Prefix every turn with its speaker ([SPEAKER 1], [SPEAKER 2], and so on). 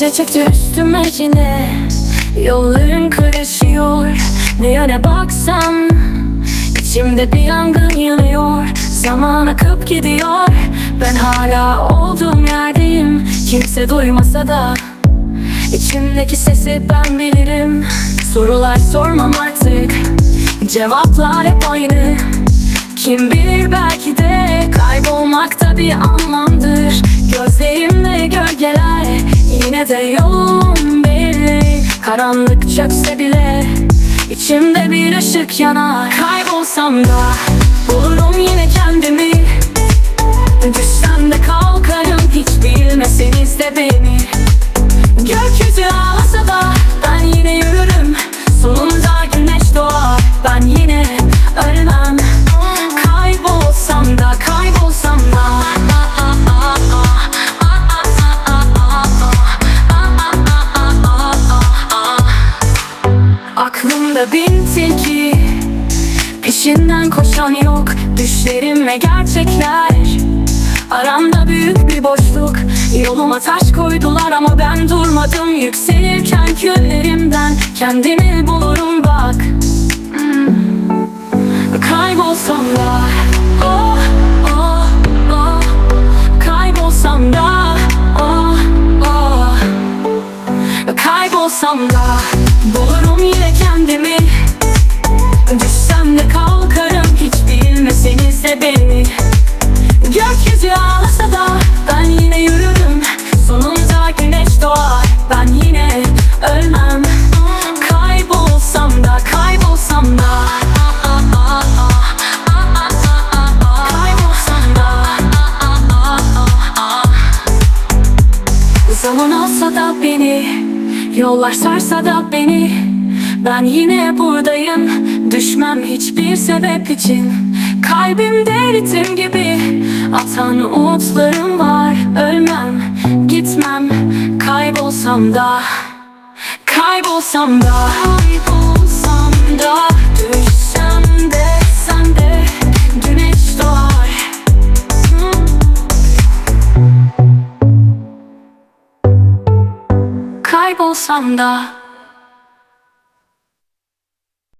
[SPEAKER 1] Gece çekti üstüme yine. Yolların karışıyor. Ne yöne baksam İçimde bir yangın yanıyor. Zaman akıp gidiyor. Ben hala olduğum yerdeyim. Kimse duymasa da İçimdeki sesi ben bilirim. Sorular sormam artık. Cevaplar hep aynı. Kim bilir belki de Kaybolmak da bir anlamdır Yine de yolum belli. Karanlık çökse bile İçimde bir ışık yanar. Kaybolsam da Aklımda bin tilki Peşinden koşan yok Düşlerim ve gerçekler Aramda büyük bir boşluk Yoluma taş koydular ama ben durmadım Yükselirken küllerimden Kendimi bulurum bak Hmm. Kaybolsam da oh, oh, oh. Kaybolsam da oh, oh. Kaybolsam da beni. Gökyüzü ağlasa da ben yine yürürüm. Sonunda güneş doğar ben yine ölmem. Kaybolsam da kaybolsam da. Kaybolsam da. Zaman alsa da beni Yollar sarsa da beni. Ben yine buradayım Düşmem hiçbir sebep için Kalbimde ritim gibi Atan umutlarım var. Ölmem, gitmem Kaybolsam da Kaybolsam da Kaybolsam da. Düşsem de sen Güneş doğar. Kaybolsam da